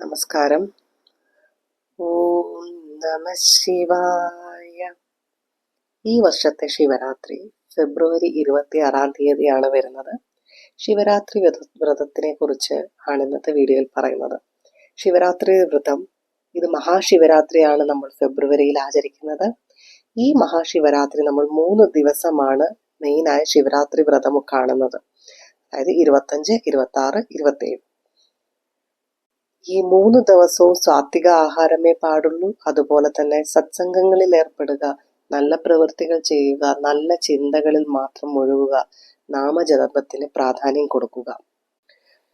നമസ്കാരം. ഓം നമ ശിവായ. ഈ വർഷത്തെ ശിവരാത്രി ഫെബ്രുവരി ഇരുപത്തി ആറാം തീയതിയാണ് വരുന്നത്. ശിവരാത്രി വ്രത വ്രതത്തിനെ കുറിച്ച് ആണ് ഇന്നത്തെ വീഡിയോയിൽ പറയുന്നത്. ശിവരാത്രി വ്രതം ഇത് മഹാശിവരാത്രിയാണ് നമ്മൾ ഫെബ്രുവരിയിൽ ആചരിക്കുന്നത്. ഈ മഹാശിവരാത്രി നമ്മൾ മൂന്ന് ദിവസമാണ് മെയിനായ ശിവരാത്രി വ്രതം കാണുന്നത്. അതായത് ഇരുപത്തഞ്ച് ഇരുപത്തി ആറ് ഇരുപത്തേഴ് ഈ മൂന്ന് ദിവസവും സാത്വിക ആഹാരമേ പാടുള്ളൂ. അതുപോലെ തന്നെ സത്സംഗങ്ങളിൽ ഏർപ്പെടുക നല്ല പ്രവൃത്തികൾ ചെയ്യുക നല്ല ചിന്തകളിൽ മാത്രം ഒഴുകുക നാമജപത്തിന് പ്രാധാന്യം കൊടുക്കുക.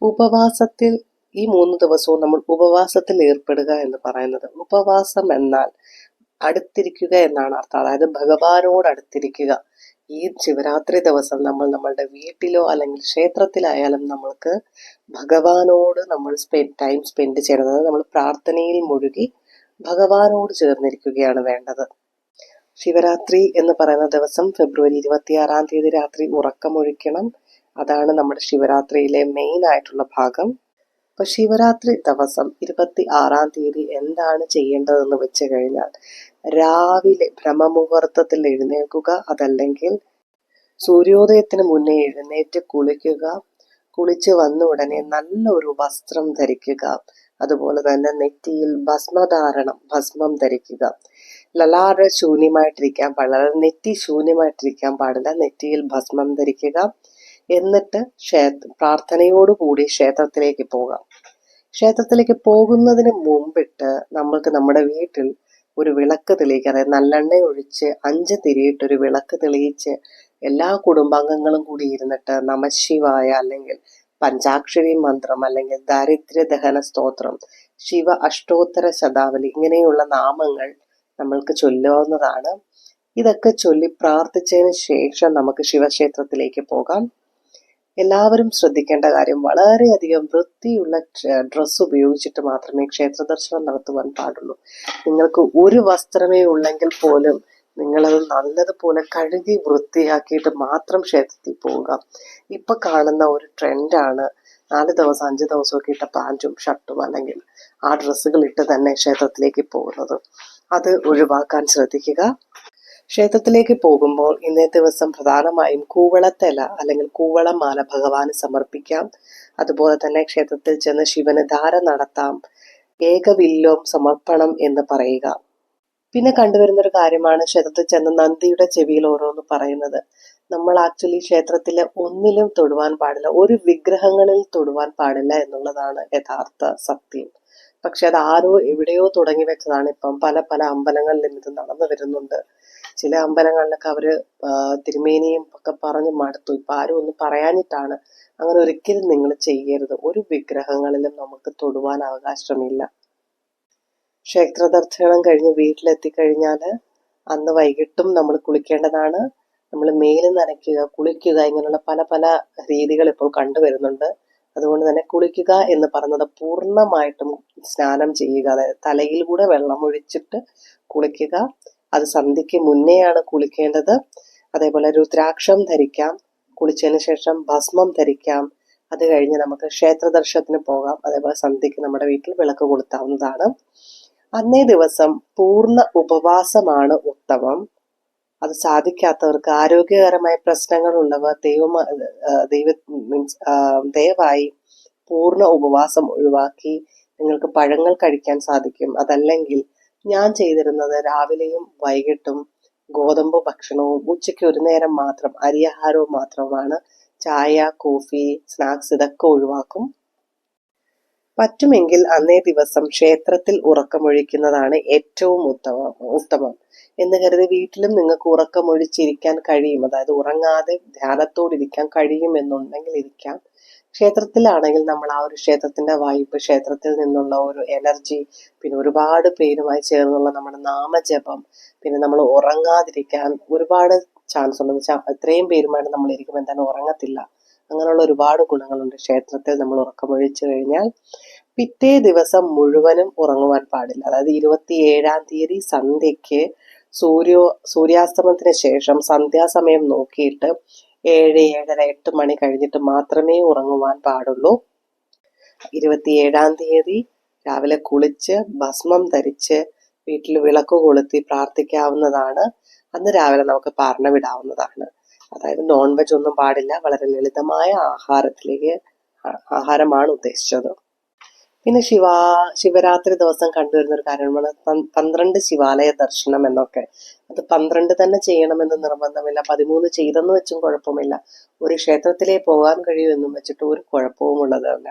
ഉപവാസത്തിൽ ഈ മൂന്ന് ദിവസവും നമ്മൾ ഉപവാസത്തിൽ ഏർപ്പെടുക എന്ന് പറയുന്നത്. ഉപവാസം എന്നാൽ അടുത്തിരിക്കുക എന്നാണ് അർത്ഥം. അതായത് ഭഗവാനോട് അടുത്തിരിക്കുക. ഈ ശിവരാത്രി ദിവസം നമ്മൾ നമ്മളുടെ വീട്ടിലോ അല്ലെങ്കിൽ ക്ഷേത്രത്തിലായാലും നമ്മൾക്ക് ഭഗവാനോട് നമ്മൾ സ്പെൻഡ് ടൈം സ്പെൻഡ് ചെയ്യുന്നത് നമ്മൾ പ്രാർത്ഥനയിൽ മുഴുകി ഭഗവാനോട് ചേർന്നിരിക്കുകയാണ് വേണ്ടത്. ശിവരാത്രി എന്ന് പറയുന്ന ദിവസം ഫെബ്രുവരി ഇരുപത്തിയാറാം തീയതി രാത്രി ഉറക്കമൊഴിക്കണം. അതാണ് നമ്മുടെ ശിവരാത്രിയിലെ മെയിൻ ആയിട്ടുള്ള ഭാഗം. അപ്പൊ ശിവരാത്രി ദിവസം ഇരുപത്തി ആറാം തീയതി എന്താണ് ചെയ്യേണ്ടതെന്ന് വെച്ച് കഴിഞ്ഞാൽ രാവിലെ ഭ്രമമുഹൂർത്തത്തിൽ എഴുന്നേൽക്കുക അതല്ലെങ്കിൽ സൂര്യോദയത്തിന് മുന്നേ എഴുന്നേറ്റ് കുളിക്കുക കുളിച്ച് വന്ന ഉടനെ നല്ലൊരു വസ്ത്രം ധരിക്കുക അതുപോലെ തന്നെ നെറ്റിയിൽ ഭസ്മധാരണം ഭസ്മം ധരിക്കുക. ലലാട ശൂന്യമായിട്ടിരിക്കാൻ പാടില്ല നെറ്റി ശൂന്യമായിട്ടിരിക്കാൻ പാടില്ല നെറ്റിയിൽ ഭസ്മം ധരിക്കുക. എന്നിട്ട് ക്ഷേത്ര പ്രാർത്ഥനയോടുകൂടി ക്ഷേത്രത്തിലേക്ക് പോകാം. ക്ഷേത്രത്തിലേക്ക് പോകുന്നതിന് മുമ്പിട്ട് നമ്മൾക്ക് നമ്മുടെ വീട്ടിൽ ഒരു വിളക്ക് തെളിയിക്കുക അതായത് നല്ലെണ്ണ ഒഴിച്ച് അഞ്ച് തിരിയിട്ട് ഒരു വിളക്ക് തെളിയിച്ച് എല്ലാ കുടുംബാംഗങ്ങളും കൂടി ഇരുന്നിട്ട് നമശിവായ അല്ലെങ്കിൽ പഞ്ചാക്ഷരി മന്ത്രം അല്ലെങ്കിൽ ദാരിദ്ര്യ ദഹന സ്തോത്രം ശിവ അഷ്ടോത്തര ശതാവലി ഇങ്ങനെയുള്ള നാമങ്ങൾ നമ്മൾക്ക് ചൊല്ലാവുന്നതാണ് ഇതൊക്കെ ചൊല്ലി പ്രാർത്ഥിച്ചതിന് ശേഷം നമുക്ക് ശിവക്ഷേത്രത്തിലേക്ക് പോകാം. എല്ലാവരും ശ്രദ്ധിക്കേണ്ട കാര്യം വളരെയധികം വൃത്തിയുള്ള ഡ്രസ്സ് ഉപയോഗിച്ചിട്ട് മാത്രമേ ക്ഷേത്ര ദർശനം നടത്തുവാൻ പാടുള്ളൂ. നിങ്ങൾക്ക് ഒരു വസ്ത്രമേ ഉള്ളെങ്കിൽ പോലും നിങ്ങളത് നല്ലതുപോലെ കഴുകി വൃത്തിയാക്കിയിട്ട് മാത്രം ക്ഷേത്രത്തിൽ പോവുക. ഇപ്പൊ കാണുന്ന ഒരു ട്രെൻഡാണ്. നാല് ദിവസം അഞ്ച് ദിവസമൊക്കെ ഇട്ട പാന്റും ഷർട്ടും അല്ലെങ്കിൽ ആ ഡ്രസ്സുകൾ ഇട്ട് തന്നെ ക്ഷേത്രത്തിലേക്ക് പോകുന്നത്. അത് ഒഴിവാക്കാൻ ശ്രദ്ധിക്കുക. ക്ഷേത്രത്തിലേക്ക് പോകുമ്പോൾ ഇന്നേ ദിവസം പ്രധാനമായും കൂവളത്തല അല്ലെങ്കിൽ കൂവളമാല ഭഗവാന് സമർപ്പിക്കാം. അതുപോലെ തന്നെ ക്ഷേത്രത്തിൽ ചെന്ന് ശിവന് ധാര നടത്താം. ഏകവില്ലോം സമർപ്പണം എന്ന് പറയുക. പിന്നെ കണ്ടുവരുന്ന ഒരു കാര്യമാണ് ക്ഷേത്രത്തിൽ ചെന്ന് നന്ദിയുടെ ചെവിയിൽ ഓരോന്ന് പറയുന്നത്. നമ്മൾ ആക്ച്വലി ക്ഷേത്രത്തിലെ ഒന്നിലും തൊടുവാൻ പാടില്ല ഒരു വിഗ്രഹങ്ങളിൽ തൊടുവാൻ പാടില്ല എന്നുള്ളതാണ് യഥാർത്ഥ സത്യം. പക്ഷെ അത് ആരോ എവിടെയോ തുടങ്ങി വെച്ചതാണ്. ഇപ്പം പല പല അമ്പലങ്ങളിലും ഇത് നടന്നു വരുന്നുണ്ട്. ചില അമ്പലങ്ങളിലൊക്കെ അവർ തിരുമേനിയും ഒക്കെ പറഞ്ഞ് മടുത്തു. ഇപ്പം ആരും ഒന്നും പറയാനിട്ടാണ് അങ്ങനെ ഒരിക്കലും നിങ്ങൾ ചെയ്യരുത്. ഒരു വിഗ്രഹങ്ങളിലും നമുക്ക് തൊടുവാൻ അവകാശമില്ല. ക്ഷേത്ര ദർശനം കഴിഞ്ഞ് വീട്ടിലെത്തിക്കഴിഞ്ഞാൽ അന്ന് വൈകിട്ടും നമ്മൾ കുളിക്കേണ്ടതാണ്. നമ്മൾ മേൽ നനയ്ക്കുക കുളിക്കുക ഇങ്ങനെയുള്ള പല പല രീതികൾ ഇപ്പോൾ കണ്ടുവരുന്നുണ്ട് അതുകൊണ്ട് തന്നെ കുളിക്കുക എന്ന് പറയുന്നത് പൂർണമായിട്ടും സ്നാനം ചെയ്യുക. അതായത് തലയിൽ കൂടെ വെള്ളം ഒഴിച്ചിട്ട് കുളിക്കുക. അത് സന്ധ്യയ്ക്ക് മുന്നെയാണ് കുളിക്കേണ്ടത്. അതേപോലെ രുദ്രാക്ഷം ധരിക്കാം കുളിച്ചതിന് ശേഷം ഭസ്മം ധരിക്കാം. അത് കഴിഞ്ഞ് നമുക്ക് ക്ഷേത്ര ദർശനത്തിന് പോകാം. അതേപോലെ സന്ധ്യയ്ക്ക് നമ്മുടെ വീട്ടിൽ വിളക്ക് കൊളുത്താവുന്നതാണ്. അന്നേ ദിവസം പൂർണ ഉപവാസമാണ് ഉത്തമം. അത് സാധിക്കാത്തവർക്ക് ആരോഗ്യകരമായ പ്രശ്നങ്ങളുള്ളവർ ദൈവം ദൈവ മീൻസ് ദയവായി പൂർണ ഉപവാസം ഒഴിവാക്കി നിങ്ങൾക്ക് പഴങ്ങൾ കഴിക്കാൻ സാധിക്കും. അതല്ലെങ്കിൽ ഞാൻ ചെയ്തിരുന്നത് രാവിലെയും വൈകിട്ടും ഗോതമ്പ് ഭക്ഷണവും ഉച്ചയ്ക്ക് ഒരു നേരം മാത്രം അരിയാഹാരവും മാത്രമാണ്. ചായ കോഫി സ്നാക്സ് ഇതൊക്കെ ഒഴിവാക്കും. പറ്റുമെങ്കിൽ അന്നേ ദിവസം ക്ഷേത്രത്തിൽ ഉറക്കമൊഴിക്കുന്നതാണ് ഏറ്റവും ഉത്തമം ഉത്തമം. എന്ന് കരുതി വീട്ടിലും നിങ്ങൾക്ക് ഉറക്കമൊഴിച്ചിരിക്കാൻ കഴിയും. അതായത് ഉറങ്ങാതെ ധ്യാനത്തോടിരിക്കാൻ കഴിയുമെന്നുണ്ടെങ്കിൽ ഇരിക്കാം. ക്ഷേത്രത്തിലാണെങ്കിൽ നമ്മൾ ആ ഒരു ക്ഷേത്രത്തിന്റെ വൈബ് ക്ഷേത്രത്തിൽ നിന്നുള്ള ഒരു എനർജി പിന്നെ ഒരുപാട് പേരുമായി ചേർന്നുള്ള നമ്മുടെ നാമജപം പിന്നെ നമ്മൾ ഉറങ്ങാതിരിക്കാൻ ഒരുപാട് ചാൻസ് ഉണ്ട് ഇത്രയും പേരുമായിട്ട് നമ്മൾ ഇരിക്കുമ്പോൾ എന്തായാലും ഉറങ്ങത്തില്ല. അങ്ങനെയുള്ള ഒരുപാട് ഗുണങ്ങളുണ്ട് ക്ഷേത്രത്തിൽ നമ്മൾ ഉറക്കമൊഴിച്ചു കഴിഞ്ഞാൽ. പിറ്റേ ദിവസം മുഴുവനും ഉറങ്ങുവാൻ പാടില്ല. അതായത് ഇരുപത്തി ഏഴാം തീയതി സന്ധ്യയ്ക്ക് സൂര്യോ സൂര്യാസ്തമനത്തിന് ശേഷം സന്ധ്യാസമയം നോക്കിയിട്ട് ഏഴ് ഏഴര എട്ട് മണി കഴിഞ്ഞിട്ട് മാത്രമേ ഉറങ്ങുവാൻ പാടുള്ളൂ. ഇരുപത്തിയേഴാം തീയതി രാവിലെ കുളിച്ച് ഭസ്മം ധരിച്ച് വീട്ടിൽ വിളക്ക് കൊളുത്തി പ്രാർത്ഥിക്കാവുന്നതാണ്. അന്ന് രാവിലെ നമുക്ക് പറഞ്ഞവിടാവുന്നതാണ്. അതായത് നോൺ വെജ് ഒന്നും പാടില്ല വളരെ ലളിതമായ ആഹാരത്തിലേക്ക് ആഹാരമാണ് ഉദ്ദേശിച്ചത്. പിന്നെ ശിവ ശിവരാത്രി ദിവസം കണ്ടുവരുന്ന ഒരു കാര്യമാണ് പന്ത്രണ്ട് ശിവാലയ ദർശനം എന്നൊക്കെ. അത് പന്ത്രണ്ട് തന്നെ ചെയ്യണമെന്ന് നിർബന്ധമില്ല. പതിമൂന്ന് ചെയ്തെന്ന് വെച്ചും കുഴപ്പമില്ല. ഒരു ക്ഷേത്രത്തിലേ പോകാൻ കഴിയുമെന്നും വെച്ചിട്ട് ഒരു കുഴപ്പവും ഉള്ളതല്ല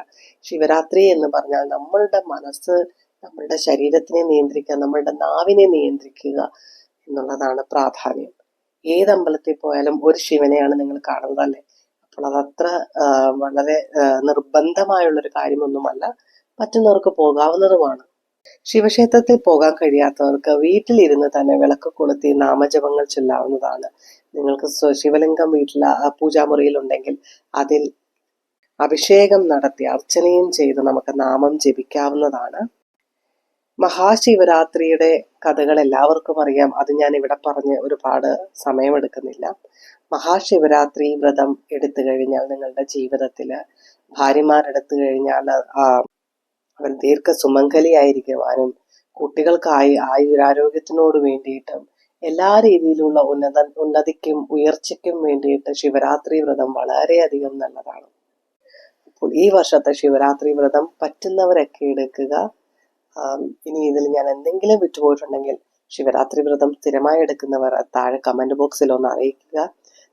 ശിവരാത്രി എന്ന് പറഞ്ഞാൽ നമ്മളുടെ മനസ്സ് നമ്മളുടെ ശരീരത്തിനെ നിയന്ത്രിക്കുക നമ്മളുടെ നാവിനെ നിയന്ത്രിക്കുക എന്നുള്ളതാണ് പ്രാധാന്യം. ഏത് അമ്പലത്തിൽ പോയാലും ഒരു ശിവനെയാണ് നിങ്ങൾ കാണുന്നത് അല്ലേ? അപ്പോൾ അതത്ര വളരെ നിർബന്ധമായുള്ളൊരു കാര്യമൊന്നുമല്ല. പറ്റുന്നവർക്ക് പോകാവുന്നതുമാണ്. ശിവക്ഷേത്രത്തിൽ പോകാൻ കഴിയാത്തവർക്ക് വീട്ടിലിരുന്ന് തന്നെ വിളക്ക് കൊളുത്തി നാമജപങ്ങൾ ചൊല്ലാവുന്നതാണ്. നിങ്ങൾക്ക് ശിവലിംഗം വീട്ടിൽ പൂജാമുറിയിൽ പൂജാമുറിയിലുണ്ടെങ്കിൽ അതിൽ അഭിഷേകം നടത്തി അർച്ചനയും ചെയ്ത് നമുക്ക് നാമം ജപിക്കാവുന്നതാണ്. മഹാശിവരാത്രിയുടെ കഥകൾ എല്ലാവർക്കും അറിയാം. അത് ഞാൻ ഇവിടെ പറഞ്ഞ് ഒരുപാട് സമയമെടുക്കുന്നില്ല. മഹാശിവരാത്രി വ്രതം എടുത്തു കഴിഞ്ഞാൽ നിങ്ങളുടെ ജീവിതത്തിൽ ഭാര്യമാരെടുത്തു കഴിഞ്ഞാൽ ആ, അവർ ദീർഘ സുമംഗലിയായിരിക്കുവാനും കുട്ടികൾക്കായി ആയുരാരോഗ്യത്തിനോട് വേണ്ടിയിട്ടും എല്ലാ രീതിയിലുള്ള ഉന്നത ഉന്നതിക്കും ഉയർച്ചയ്ക്കും വേണ്ടിയിട്ട് ശിവരാത്രി വ്രതം വളരെയധികം നല്ലതാണ്. അപ്പോൾ ഈ വർഷത്തെ ശിവരാത്രി വ്രതം പറ്റുന്നവരൊക്കെ എടുക്കുക. ഇനി ഇതിൽ ഞാൻ എന്തെങ്കിലും വിട്ടുപോയിട്ടുണ്ടെങ്കിൽ ശിവരാത്രി വ്രതം സ്ഥിരമായി എടുക്കുന്നവർ താഴെ കമന്റ് ബോക്സിൽ ഒന്ന് അറിയിക്കുക.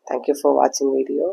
Thank you for watching video